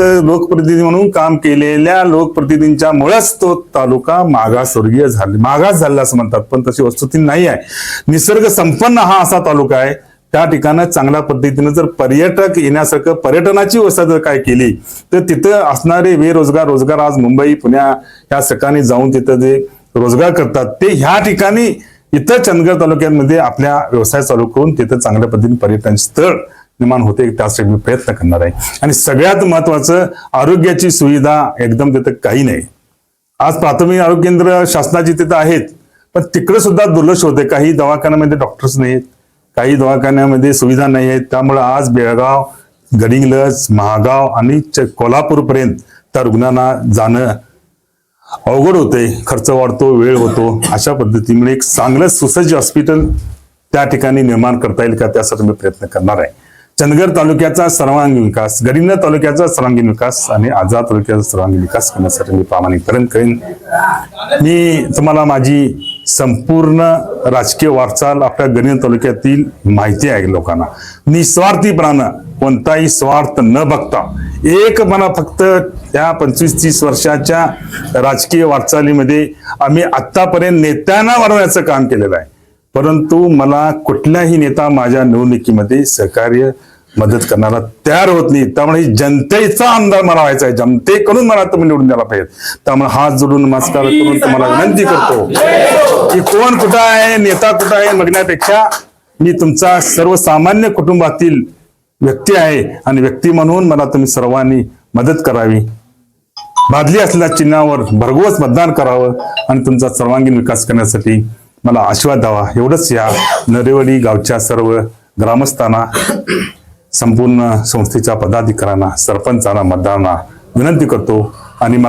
लोकप्रतिनिधी म्हणून काम केलेल्या लोकप्रतिनिधींच्या मुळेच तो तालुका मागासवर्गीय झाले. मागास झाला असं म्हणतात पण तशी वस्तुस्थिती नाही आहे. निसर्ग संपन्न हा असा तालुका आहे. त्या ठिकाणी चांगल्या पद्धतीने जर पर्यटक येण्यासारखं पर्यटनाची व्यवस्था जर काय केली तर तिथं असणारे बेरोजगार रोजगार आज मुंबई पुण्या या ठिकाणी जाऊन तिथं जे रोजगार करतात ते ह्या ठिकाणी इथं चंदगड तालुक्यांमध्ये आपल्या व्यवसाय चालू करून तिथं चांगल्या पद्धतीने पर्यटन स्थळ निर्माण होते त्यासाठी मी प्रयत्न करणार आहे. आणि सगळ्यात महत्वाचं आरोग्याची सुविधा एकदम तिथं काही नाही. आज प्राथमिक आरोग्य केंद्र शासनाची तिथं आहेत पण तिकडे सुद्धा दुर्लक्ष होते. काही दवाखान्यामध्ये डॉक्टर्स नाहीत काही दवाखान्यामध्ये सुविधा नाही आहेत त्यामुळे आज बेळगाव गडिंगलज महागाव आणि कोल्हापूरपर्यंत त्या रुग्णांना जाणं अवघड होते खर्च वाढतो वेळ होतो. अशा पद्धतीमुळे एक चांगलं सुसज्ज हॉस्पिटल त्या ठिकाणी निर्माण करता येईल का त्यासाठी मी प्रयत्न करणार आहे. चंदगड तालुक्याचा सर्वांगीण विकास गरिंद तालुक्याचा सर्वांगीण विकास आणि आझाद तालुक्याचा सर्वांगीण विकास करण्यासाठी मी प्रामाणिक प्रयत्न करेन. मी तुम्हाला माझी संपूर्ण राजकीय वाटचाल आपल्या गरिंद तालुक्यातील माहिती आहे लोकांना. निस्वार्थीपणानं कोणताही स्वार्थ न बघता एक मला फक्त त्या पंचवीस तीस वर्षाच्या राजकीय वाटचालीमध्ये आम्ही आत्तापर्यंत नेत्यांना वाढवण्याचं काम केलेलं आहे. परंतु मला कुठलाही नेता माझ्या निवडणुकीमध्ये सहकार्य मदत करणारा तयार होत नाही. त्यामुळे जनतेचा आमदार मला व्हायचा आहे. जनतेकडून मला तुम्ही निवडून द्यायला पाहिजे त्यामुळे हात जोडून नमस्कार करून तुम्हाला विनंती करतो की कोण कुठं आहे नेता कुठं आहे बघण्यापेक्षा मी तुमचा सर्वसामान्य कुटुंबातील व्यक्ती आहे आणि व्यक्ती म्हणून मला तुम्ही सर्वांनी मदत करावी. बादली असलेल्या चिन्हावर भरघोस मतदान करावं आणि तुमचा सर्वांगीण विकास करण्यासाठी मला आशीर्वाद द्यावा. एवढंच या नरेवाडी गावच्या सर्व ग्रामस्थांना संपूर्ण संस्थेच्या पदाधिकाऱ्यांना सरपंचांना मतदारांना विनंती करतो आणि मला